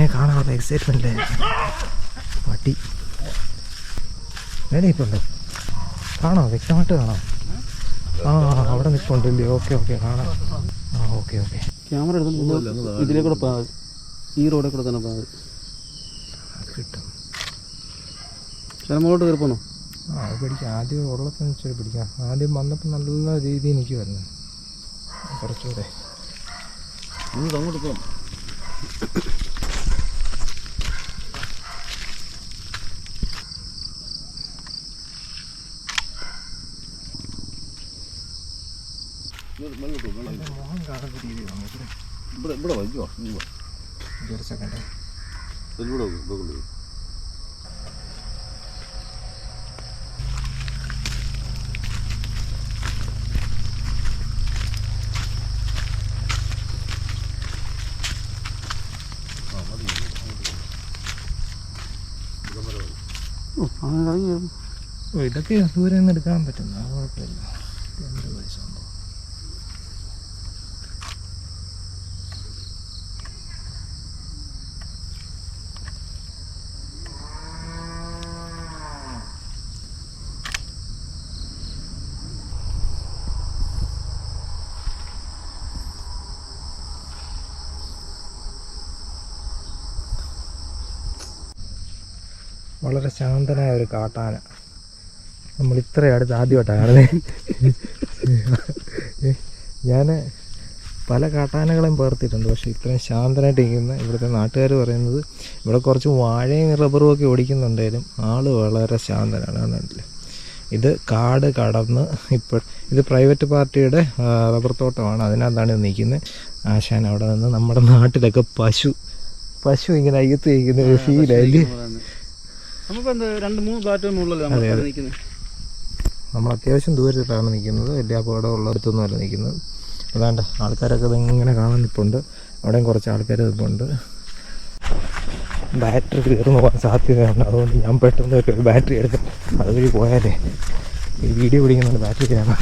അതിനെ കാണാനുള്ള എക്സൈറ്റ്മെന്റ് പട്ടി. നേരെ നിൽപ്പുണ്ട് കാണാം വ്യക്തമായിട്ട് കാണാം. ആ അവിടെ നിൽപ്പുണ്ടല്ലേ ഓക്കെ ഓക്കെ കാണാം. ആ ഓക്കെ ഓക്കെ. ക്യാമറ ഇതിലെ കൂടെ പോകാം ഈ റോഡിൽ കൂടെ തന്നെ പോകാം അത് കിട്ടും. ചിലമോട്ട് കയറി പോന്നോ ആ പിടിക്കാം. ആദ്യം ഉള്ളപ്പം വെച്ചാൽ പിടിക്കാം. ആദ്യം വന്നപ്പോൾ നല്ല രീതിയിൽ നിൽക്കുമായിരുന്നു കുറച്ചുകൂടെ. അങ്ങോട്ട് പോകാം ഇവിടെ ഇതൊക്കെ ദൂരെ നിന്ന് എടുക്കാൻ പറ്റുന്ന കുഴപ്പമില്ല. എന്ത് പോയി വളരെ ശാന്തനായ ഒരു കാട്ടാന. നമ്മൾ ഇത്ര അടുത്ത് ആദ്യമായിട്ടാണ് കാണുന്നത് ഞാൻ പല കാട്ടാനകളെയും പേർത്തിട്ടുണ്ട് പക്ഷേ ഇത്രയും ശാന്തനായിട്ട് ഇരിക്കുന്ന ഇവിടുത്തെ നാട്ടുകാർ പറയുന്നത് ഇവിടെ കുറച്ച് വാഴയും റബ്ബറും ഒക്കെ ഓടിക്കുന്നുണ്ടെങ്കിലും ആൾ വളരെ ശാന്തനാണ്. കണ്ടില്ലേ ഇത് കാട് കടന്ന് ഇപ്പോൾ ഇത് പ്രൈവറ്റ് പാർട്ടിയുടെ റബ്ബർ തോട്ടമാണ്. അതിനകത്താണ് ഇത് നിൽക്കുന്നത്. ആശാൻ അവിടെ നിന്ന് നമ്മുടെ നാട്ടിലൊക്കെ പശു പശു ഇങ്ങനെ അയ്യത്ത് കഴിക്കുന്ന ഒരു ഫീലല്ലേ രണ്ട് മൂന്ന് പ്ലാറ്റ്ഫോം നമ്മൾ. നിൽക്കുന്നത്? നമ്മൾ അത്യാവശ്യം ദൂരത്തിട്ടാണ് നിൽക്കുന്നത്. വലിയ അപകടമുള്ള അടുത്തൊന്നുമല്ല നിൽക്കുന്നത്. അതാണ്ട് ആൾക്കാരൊക്കെ ഇങ്ങനെ കാണാൻ നിൽപ്പുണ്ട് അവിടെയും കുറച്ച് ആൾക്കാർ നിൽപ്പുണ്ട് ബാറ്ററി തീർന്നു പോകാൻ സാധ്യതയുണ്ട് അതുകൊണ്ട് ഞാൻ പെട്ടെന്ന് ഒരു ബാറ്ററി എടുത്ത് അതുവഴി പോയാലേ ഈ വീഡിയോ പിടിക്കുന്നുണ്ട് ബാറ്ററി തീരാണ്